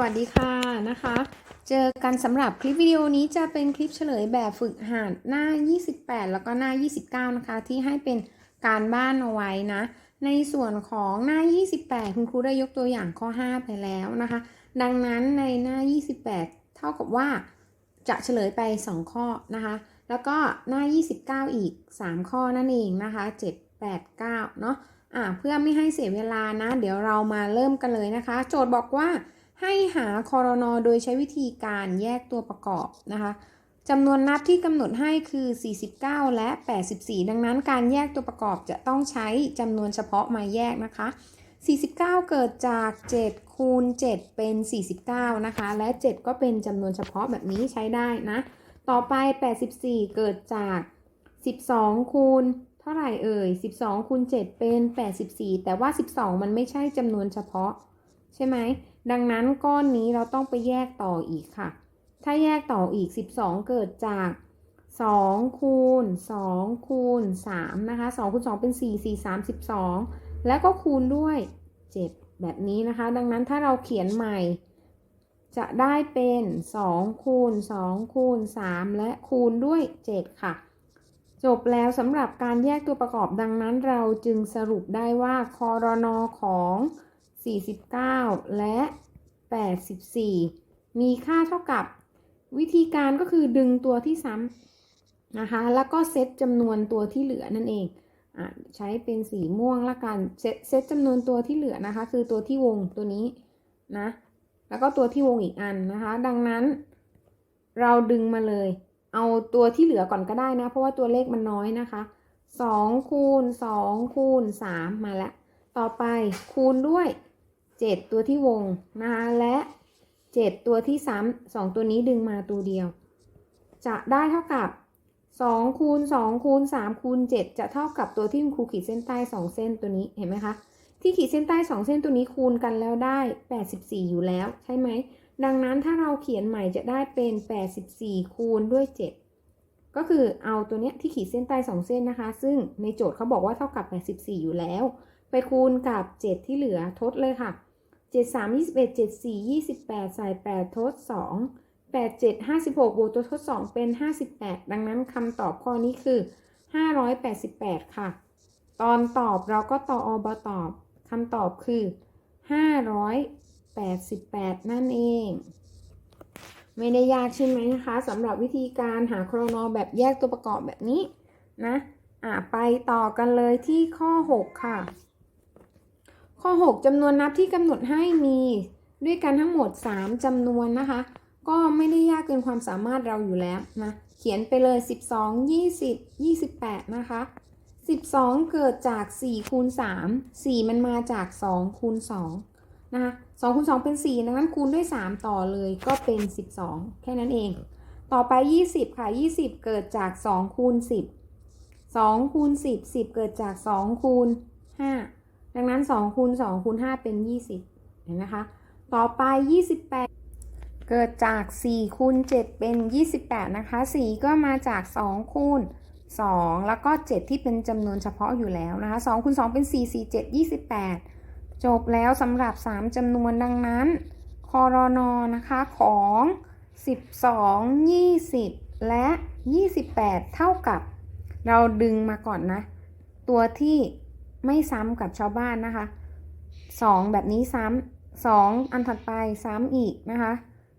วัสดีค่ะนะคะ เจอกันสำหรับคลิปวิดีโอนี้จะเป็นคลิปเฉลยแบบฝึกหัดหน้า 28 แล้วก็หน้า 29 นะคะ ที่ให้เป็นการบ้านเอาไว้นะ ในส่วนของหน้า 28 คุณครูได้ยกตัวอย่างข้อ 5 ไปแล้วนะคะ ดังนั้นในหน้า 28 เท่ากับว่าจะเฉลยไป 2 ข้อนะคะ แล้วก็หน้า 29 อีก 3 ข้อนั่นเองนะคะ 7 8 9 เนาะอ่าเพื่อไม่ให้เสียเวลานะ เดี๋ยวเรามาเริ่มกันเลยนะคะ โจทย์บอกว่า ให้หาคอรนอโดยใช้วิธีการแยกตัวประกอบนะคะจำนวนนับที่กำหนดให้คือ 49 และ 84 ดังนั้นการแยกตัวประกอบจะต้องใช้จำนวนเฉพาะมาแยกนะคะ 49 เกิดจาก 7 คูณ 7 เป็น 49 นะคะ และ 7 ก็เป็นจำนวนเฉพาะแบบนี้ใช้ได้นะ ต่อไป 84 เกิดจาก 12 คูณเท่าไหร่เอ่ย 12 คูณ 7 เป็น 84 แต่ว่า 12 มันไม่ใช่จำนวนเฉพาะ ใช่ไหม ดังนั้นก้อนนี้เราต้องไปแยกต่ออีกค่ะ ถ้าแยกต่ออีก 12 เกิดจาก2คูณ2คูณ3นะคะ2คูณ2เป็น 4 4 3 12 แล้วก็คูณด้วย 7 แบบนี้นะคะ ดังนั้นถ้าเราเขียนใหม่ จะได้เป็น 2 คูณ2คูณ3และคูณด้วย 7 ค่ะ จบแล้วสำหรับการแยกตัวประกอบดังนั้นเราจึงสรุปได้ว่าคอรนอของ 49 และ 84 มีค่าเท่ากับวิธีการก็คือดึงตัวที่ซ้ำนะคะ แล้วก็เซตจำนวนตัวที่เหลือนั่นเองอะใช้เป็นสีม่วงละกันเซตเซตจำนวนตัวที่เหลือนะคะ คือตัวที่วงตัวนี้นะ แล้วก็ตัวที่วงอีกอันนะคะ ดังนั้น เราดึงมาเลย เอาตัวที่เหลือก่อนก็ได้นะ เพราะว่าตัวเลขมันน้อยนะคะ2คูณ2คูณ3มาแล้ว ต่อไปคูณด้วย 7 ตัวที่วงนะคะและ 7 ตัวที่ซ้ำ2ตัวนี้ดึงมาตัวเดียว จะได้เท่ากับ2คูณ2คูณ3คูณ7 จะเท่ากับตัวที่คุณครูขีดเส้นใต้ 2 เส้นตัวนี้เห็นไหมคะ ที่ขีดเส้นใต้ 2 เส้นตัวนี้คูณกันแล้วได้ 84 อยู่แล้วใช่ไหม ดังนั้นถ้าเราเขียนใหม่จะได้เป็น 84 คูณด้วย 7 ก็คือเอาตัวเนี้ยที่ขีดเส้นใต้ 2 เส้นนะคะ ซึ่งในโจทย์เขาบอกว่าเท่ากับ 84 อยู่แล้ว ไปคูณกับ 7 ที่เหลือทดเลยค่ะ 7 3 21 7 4 28 ใส่8ทด 2 8 7 56 บวกตัวทด 2 เป็น 58 ดังนั้นคำตอบข้อนี้คือ 588 ค่ะ ตอนตอบเราก็ตออบตอบคำตอบคือ 588 นั่นเอง ไม่ได้ยากใช่ไหมนะคะสำหรับวิธีการหาโครนอแบบแยกตัวประกอบแบบนี้นะ อะไปต่อกันเลยที่ข้อ 6 ค่ะ ข้อ 6จำนวนนับที่กำหนดให้มีด้วยกันทั้งหมด 3จำนวนนะคะ ก็ไม่ได้ยากเกินความสามารถเราอยู่แล้วนะ เขียนไปเลย 12 20 28 นะคะ 12 เกิดจาก 4 คูณ 3 4 มันมาจาก 2 คูณ 2 นะคะ2คูณ 2 เป็น 4 ดังนั้นคูณด้วย 3 ต่อเลยก็เป็น 12 แค่นั้นเอง ต่อไป 20 ค่ะ 20 เกิดจาก 2 คูณ 10 2คูณ10 10 เกิดจาก 2 คูณ 5 ดังนั้น2คูณ2คูณ5เป็น 20 เห็นไหมคะ ต่อไป 28 เกิดจาก 4คูณ7เป็น 28 นะคะ 4 ก็มาจาก 2คูณ2 แล้วก็ 7 ที่เป็นจำนวนเฉพาะอยู่แล้วนะคะ2คูณ2เป็น 4 4 7 28 จบแล้วสำหรับ 3จำนวนดังนั้นคอรนอนะคะของ 12 20 และ 28 เท่ากับ เราดึงมาก่อนนะ ตัวที่ ไม่ซ้ำกับชาวบ้านนะคะ2แบบนี้ซ้ำ2อันถัดไปซ้ำอีกนะคะ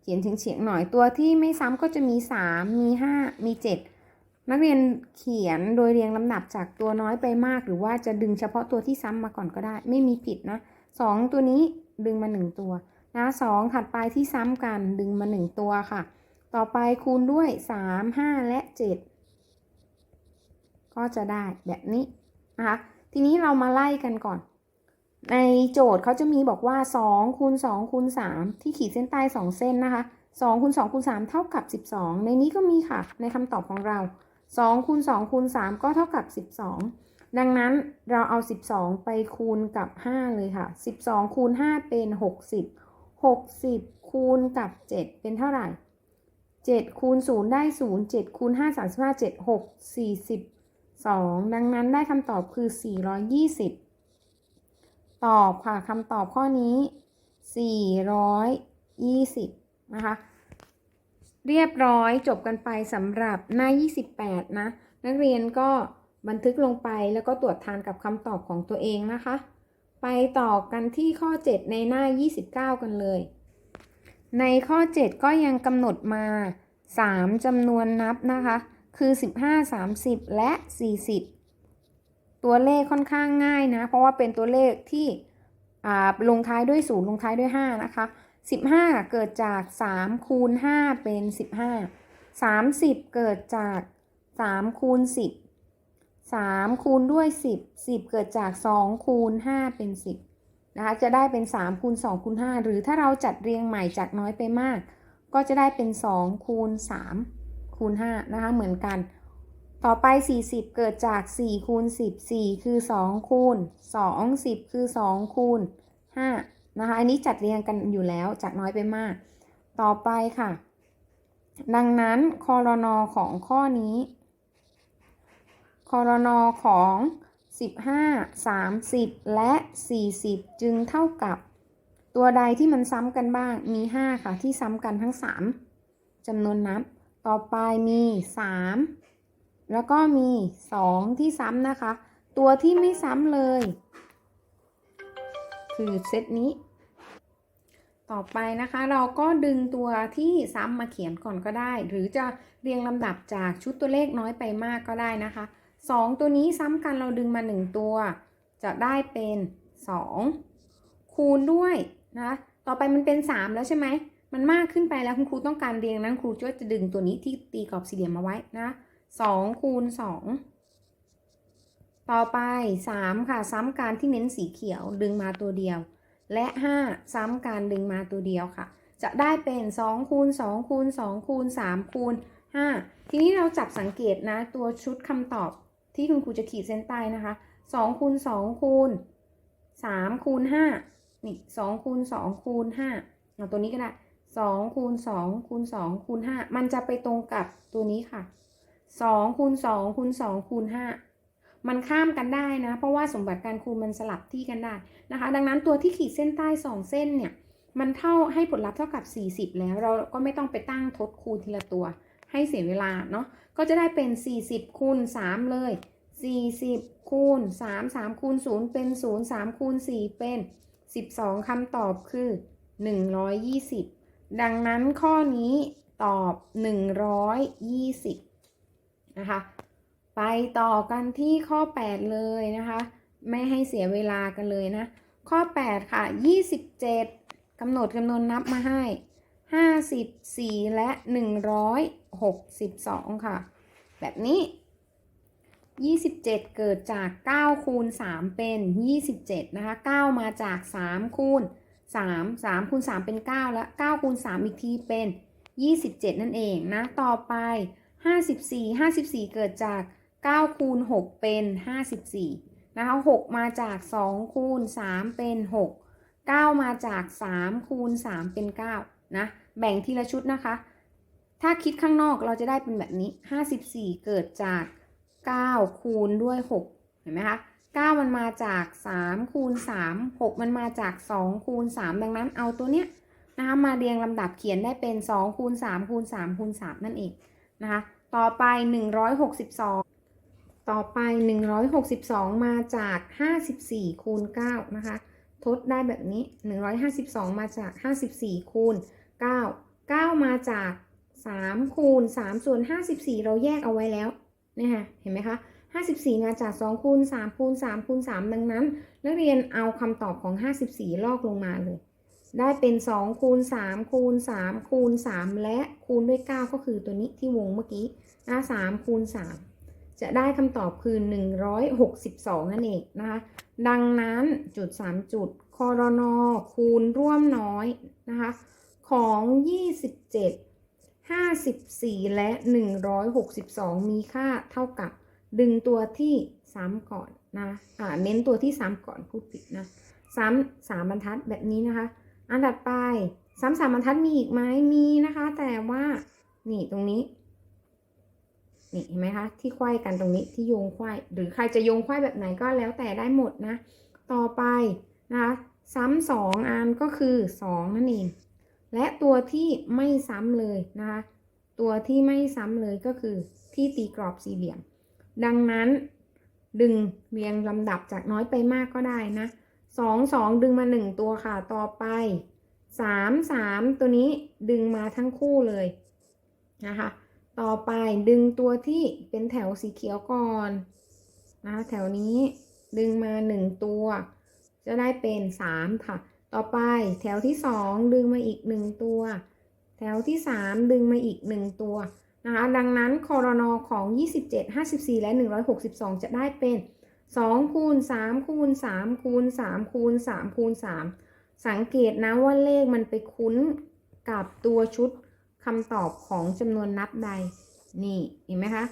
เขียนเฉียงๆหน่อยตัวที่ไม่ซ้ำก็จะมี3มี5มี7นักเรียนเขียนโดยเรียงลำดับจากตัวน้อยไปมากหรือว่าจะดึงเฉพาะตัวที่ซ้ำมาก่อนก็ได้ ไม่มีผิดนะ2ตัวนี้ดึงมา1ตัวนะ2ถัดไปที่ซ้ำกันดึงมา1ตัวค่ะ ต่อไปคูณด้วย3 5และ7ก็จะได้แบบนี้นะคะ ทีนี้เรามาไล่กันก่อน ในโจทย์เขาจะมีบอกว่า2คูณ2คูณ3ที่ขีดเส้นใต้ 2 เส้นนะคะ2คูณ2คูณ3เท่ากับ 12 ในนี้ก็มีค่ะ ในคำตอบของเรา2คูณ2คูณ3ก็เท่ากับ 12 ดังนั้นเราเอา 12 ไปคูณกับ 5 เลยค่ะ 12คูณ5เป็น 60 60 คูณกับ 7 เป็นเท่าไหร่ 7 คูณ 0 ได้ 0 7 คูณ 5 35 7 6 2 ดังนั้นได้คำตอบคือ 420 ตอบค่ะคำตอบข้อนี้420 20 นะคะ เรียบร้อยจบกันไปสำหรับหน้า 28 นะ นักเรียนก็บันทึกลงไปแล้วก็ตรวจทานกับคำตอบของตัวเองนะคะ ไปต่อกันที่ข้อ 7 ในหน้า 29 กันเลย ในข้อ 7 ก็ยังกำหนดมา 3จำนวนนับนะคะ คือ 15 30 และ 40 ตัวเลขค่อนข้างง่ายนะ เพราะว่าเป็นตัวเลขที่ลงท้ายด้วย0ลงท้ายด้วย 5 นะคะ 15 เกิดจาก 3 คูณ 5 เป็น 15 30 เกิดจาก 3 คูณ 10 3 คูณด้วย 10 10 เกิดจาก 2 คูณ 5 เป็น 10 นะคะ จะได้เป็น 3 คูณ 2 คูณ 5 หรือถ้าเราจัดเรียงใหม่จากน้อยไปมาก ก็จะได้เป็น 2 คูณ 3 คูณ5นะคะเหมือนกัน ต่อไป 40 เกิดจาก 4 คูณ 10 4 คือ 2 คูณ 2 10 คือ 2 คูณ5นะคะอันนี้จัดเรียงกันอยู่แล้วจากน้อยไปมาก ต่อไปค่ะ ดังนั้นคอรนอของข้อนี้คอรนอของ 15 30 และ 40 จึงเท่ากับ ตัวใดที่มันซ้ำกันบ้างมี 5 ค่ะ ที่ซ้ำกันทั้ง 3จำนวนนับ ต่อไปมี 3 แล้วก็มี 2 ที่ซ้ำนะคะ ตัวที่ไม่ซ้ำเลย คือเซตนี้ ต่อไปนะคะเราก็ดึงตัวที่ซ้ำมาเขียนก่อนก็ได้ หรือจะเรียงลำดับจากชุดตัวเลขน้อยไปมากก็ได้นะคะ 2 ตัวนี้ซ้ำกันเราดึงมา 1 ตัว จะได้เป็น 2 คูณด้วยนะ ต่อไปมันเป็น 3 แล้วใช่ไหม มันมากขึ้นไปแล้วคุณครูต้องการเรียงนั้นครูก็จะดึงตัวนี้ที่ตีกรอบสี่เหลี่ยมมาไว้นะ2คูณ2ต่อไป3ค่ะ ซ้ำการที่เน้นสีเขียวดึงมาตัวเดียว และ5ซ้ำการดึงมาตัวเดียวค่ะ จะได้เป็น2คูณ2คูณ2คูณ3คูณ5ทีนี้เราจับสังเกตนะตัวชุดคำตอบที่คุณครูจะขีดเส้นใต้นะคะ2คูณ2คูณ3คูณ5นี่2คูณ2คูณ5เอาตัวนี้ก็ได้ 2คูณ2คูณ2คูณ5มันจะไปตรงกับตัวนี้ค่ะ2คูณ2คูณ2คูณ5มันข้ามกันได้นะ เพราะว่าสมบัติการคูณมันสลับที่กันได้นะคะ ดังนั้นตัวที่ขีดเส้นใต้2เส้นเนี่ยมันเท่าให้ผลลัพธ์เท่ากับ 40 แล้วเราก็ไม่ต้องไปตั้งทดคูณทีละตัว ให้เสียเวลาเนาะก็จะได้เป็น 40คูณ3เลย 40คูณ3 3คูณ0เป็น 0 3คูณ4เป็น 12คำตอบคือ 120 ดังนั้นข้อนี้ตอบ 120 นะคะ ไปต่อกันที่ข้อ 8 เลยนะคะ ไม่ให้เสียเวลากันเลยนะ ข้อ 8 ค่ะ 27 กำหนดจำนวนนับมาให้ 54 และ 162 ค่ะ แบบนี้ 27 เกิดจาก 9 คูณ 3 เป็น 27 นะคะ 9 มาจาก 3 คูณ 3 3คูณ3เป็น 9 แล้ว9คูณ3อีกทีเป็น 27 นั่นเองนะ ต่อไป 54 54 เกิดจาก 9 คูณ 6 เป็น 54 นะคะ 6 มาจาก 2 คูณ 3 เป็น 6 9 มาจาก 3 คูณ 3 เป็น 9 นะ แบ่งทีละชุดนะคะ ถ้าคิดข้างนอกเราจะได้เป็นแบบนี้ 54 เกิดจาก 9 คูณด้วย 6 เห็นไหมคะ 9 มันมาจาก 3 คูณ 3 6 มันมาจาก 2 คูณ 3 ดังนั้นเอาตัวเนี้ยนะคะมาเรียงลำดับเขียนได้เป็น 2 คูณ 3 คูณ 3 คูณ 3 นั่นเองนะคะต่อไป 162 ต่อไป 162 มาจาก 54 คูณ 9 นะคะ ทดได้แบบนี้ 152 มาจาก 54 คูณ 9 9 มาจาก 3 คูณ 3 ส่วน 54 เราแยกเอาไว้แล้วเนี่ยค่ะเห็นไหมคะ 54 มาจาก2คูณ3คูณ3คูณ3ดังนั้น นักเรียนเอาคำตอบของ 54 ลอกลงมาเลย ได้เป็น2คูณ3คูณ3คูณ3และคูณด้วย 9 ก็คือตัวนี้ที่วงเมื่อกี้นะ3คูณ3จะได้คำตอบคือ 162 นั่นเองนะคะ ดังนั้นจุด 3 จุดคอรนอคูณร่วมน้อยนะคะของ 27 54 และ 162 มีค่าเท่ากับ ดึงตัวที่ซ้ำก่อนนะอ่าเน้นตัวที่ซ้ำก่อนพูดผิดนะซ้ำสามบรรทัดแบบนี้นะคะ อันถัดไปซ้ำสามบรรทัดมีอีกไหมมีนะคะ แต่ว่านี่ตรงนี้นี่เห็นไหมคะที่ควายกันตรงนี้ที่โยงควายหรือใครจะโยงควายแบบไหนก็แล้วแต่ได้หมดนะ ต่อไปนะคะซ้ำสองอันก็คือสองนั่นเอง และตัวที่ไม่ซ้ำเลยนะคะ ตัวที่ไม่ซ้ำเลยก็คือที่ตีกรอบสี่เหลี่ยม ดังนั้นดึงเรียงลำดับจากน้อยไปมากก็ได้นะสองสองดึงมาหนึ่งตัวค่ะต่อไปสามสามตัวนี้ดึงมาทั้งคู่เลยนะคะ ต่อไปดึงตัวที่เป็นแถวสีเขียวก่อนนะคะแถวนี้ดึงมาหนึ่งตัว จะได้เป็นสามค่ะ ต่อไปแถวที่สองดึงมาอีกหนึ่งตัว แถวที่สามดึงมาอีกหนึ่งตัว นะคะดังนั้นคอรนอของ 27 54 และ 162 จะได้เป็น 2 คูณ 3 คูณ 3 คูณ 3 คูณ 3 คูณ 3 สังเกตนะว่าเลขมันไปคุ้นกับตัวชุดคำตอบของจำนวนนับใด นี่เห็นไหมคะ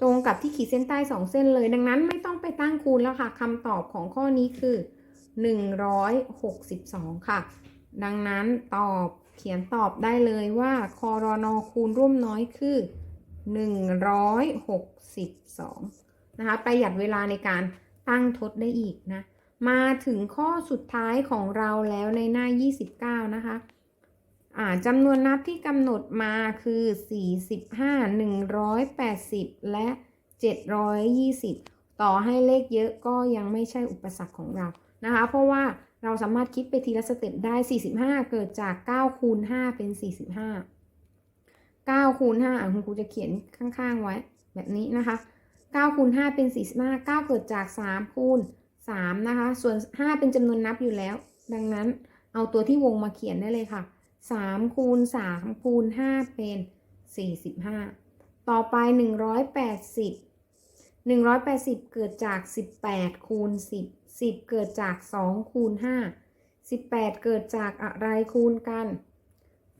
ตรงกับที่ขีดเส้นใต้ 2 เส้นเลย ดังนั้นไม่ต้องไปตั้งคูณแล้วค่ะคำตอบของข้อนี้คือ 162 ค่ะ ดังนั้นตอบ เขียนตอบได้เลยว่าคอรนอคูณร่วมน้อยคือ 162 นะคะ ประหยัดเวลาในการตั้งทดได้อีกนะ มาถึงข้อสุดท้ายของเราแล้วในหน้า 29 นะคะอ่าจำนวนนับที่กำหนดมาคือ 45 180 และ 720 ต่อให้เลขเยอะก็ยังไม่ใช่อุปสรรคของเรานะคะ เพราะว่า เราสามารถคิดไปทีละสเต็ปได้ 45 เกิดจาก 9 คูณ 5 เป็น 45 9 คูณ5คุณครูจะเขียนข้างๆ ไว้ แบบนี้นะคะ 9 คูณ 5 เป็น 45 9 เกิดจาก 3 คูณ 3 นะคะ ส่วน 5 เป็นจำนวนนับอยู่แล้ว ดังนั้นเอาตัวที่วงมาเขียนได้เลยค่ะ 3 คูณ 3 คูณ 5 เป็น 45 ต่อไป 180 180 เกิดจาก 18 คูณ 10 10 เกิดจาก 2 คูณ 5 18 เกิดจากอะไรคูณกัน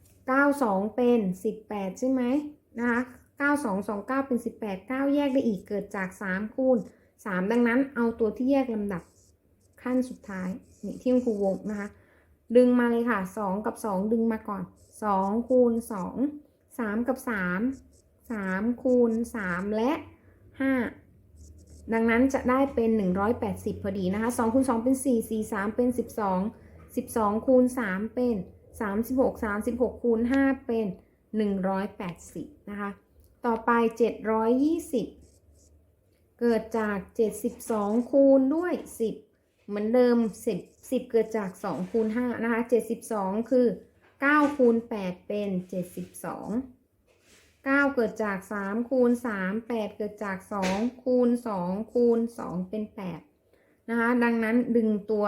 92 เป็น 18 ใช่ไหมนะคะ92 29 เป็น 18 9 แยกได้อีกเกิดจาก 3 คูณ 3 ดังนั้นเอาตัวที่แยกลำดับขั้นสุดท้ายนี่ที่คุณครูวงนะคะ ดึงมาเลยค่ะ 2 กับ 2 ดึงมาก่อน 2 คูณ 2 3 กับ 3 3 คูณ 3 และ 5 ดังนั้นจะได้เป็น 180 พอดีนะคะ2คูณ2เป็น 4 4 3 เป็น 12 12 คูณ 3 เป็น 36 36 คูณ 5 เป็น 180 นะคะ ต่อไป 720 เกิดจาก 72 คูณด้วย 10 เหมือนเดิม 10 10 เกิดจาก 2 คูณ 5 นะคะ 72 คือ 9 คูณ 8 เป็น 72 9 เกิดจาก 3 คูณ 3 8 เกิดจาก 2 คูณ 2 คูณ 2 เป็น 8 นะคะ ดังนั้นดึงตัว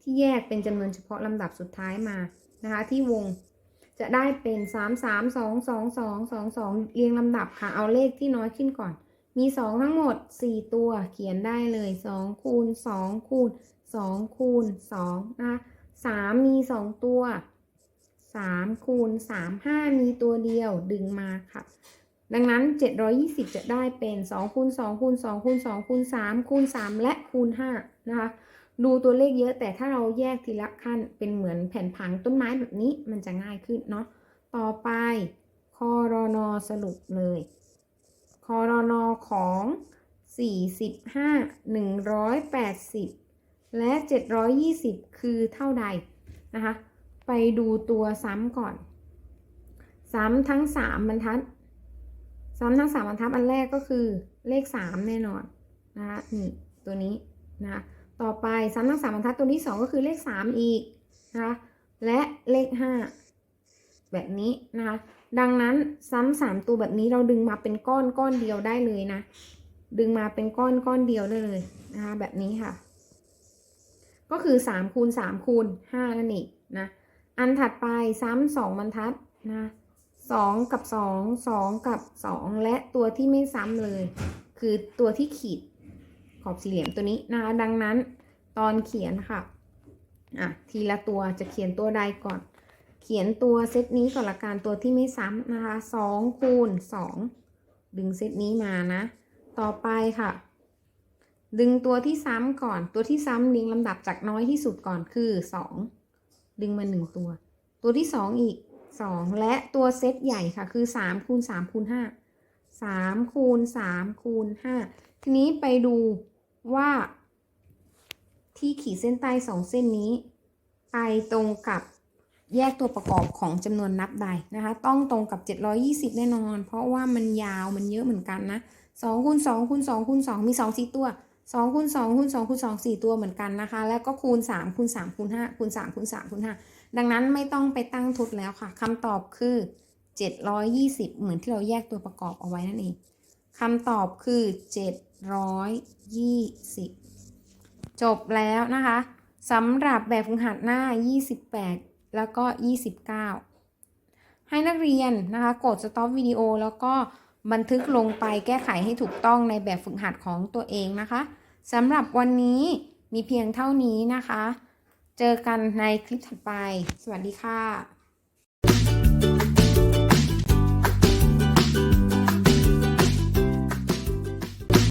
ที่แยกเป็นจำนวนเฉพาะลำดับสุดท้ายมา นะคะ ที่วงจะได้เป็น 3 3 2 2 2 2 2 เรียงลำดับค่ะ เอาเลขที่น้อยขึ้นก่อน มี 2 ทั้งหมด 4 ตัวเขียนได้เลย 2 คูณ 2 คูณ 2 คูณ 2 นะคะ 3 มี 2 ตัว 3คูณ3 5 มีตัวเดียวดึงมาค่ะ ดังนั้น 720 จะได้เป็น2คูณ2คูณ2คูณ2คูณ3คูณ3 และคูณ5นะคะ ดูตัวเลขเยอะแต่ถ้าเราแยกทีละขั้นเป็นเหมือนแผ่นผังต้นไม้แบบนี้มันจะง่ายขึ้นเนาะ ต่อไปคอรนอสรุปเลยคอรนอของ 45 180 และ 720 คือเท่าใดนะคะ ไปดูตัวซ้ำก่อน ซ้ำทั้ง3บรรทัด ซ้ำทั้ง3บรรทัดอันแรกก็คือเลข3แน่นอนนะคะนี่ตัวนี้นะคะต่อไปซ้ำทั้ง3บรรทัดตัวที่2ก็คือเลข3อีกนะคะและเลข5แบบนี้นะคะ ดังนั้นซ้ำสามตัวแบบนี้เราดึงมาเป็นก้อนก้อนเดียวได้เลยนะ ดึงมาเป็นก้อนก้อนเดียวได้เลยนะคะแบบนี้ค่ะ ก็คือ3คูณ3คูณ5นั่นเองนะ อันถัดไปซ้ำสองบรรทัดนะสองกับสองสองกับสองและตัวที่ไม่ซ้ำเลย คือตัวที่ขีดขอบสี่เหลี่ยมตัวนี้นะคะดังนั้นตอนเขียนค่ะอะทีละตัวจะเขียนตัวใดก่อน เขียนตัวเซตนี้ก่อนละกันตัวที่ไม่ซ้ำนะคะสองคูณสองดึงเซตนี้มานะ ต่อไปค่ะ ดึงตัวที่ซ้ำก่อนตัวที่ซ้ำเรียงลำดับจากน้อยที่สุดก่อนคือสอง ดึงมาหนึ่งตัว ตัวที่สองอีกสองและตัวเซตใหญ่ค่ะ คือสามคูณสามคูณห้าสามคูณสามคูณห้าทีนี้ไปดูว่า ที่ขีดเส้นใต้สองเส้นนี้ ไปตรงกับแยกตัวประกอบของจำนวนนับใดนะคะ ต้องตรงกับ 720 แน่นอน เพราะว่ามันยาวมันเยอะเหมือนกันนะ2คูณ2คูณ2คูณ2มี 2 4 ตัว 2คูณ2คูณ2คูณ2 4 ตัวเหมือนกันนะคะ แล้วก็คูณ3คูณ3คูณ5คูณ3คูณ3คูณ5ดังนั้นไม่ต้องไปตั้งทดแล้วค่ะคำตอบคือ 720 เหมือนที่เราแยกตัวประกอบเอาไว้นั่นเองคำตอบคือ 720 จบแล้วนะคะสำหรับแบบฝึกหัดหน้า 28 แล้วก็ 29 ให้นักเรียนนะคะ กด stop วิดีโอแล้วก็ บันทึกลงไปแก้ไขให้ถูกต้องในแบบฝึกหัดของตัวเองนะคะสำหรับวันนี้มีเพียงเท่านี้นะคะ เจอกันในคลิปถัดไป สวัสดีค่ะ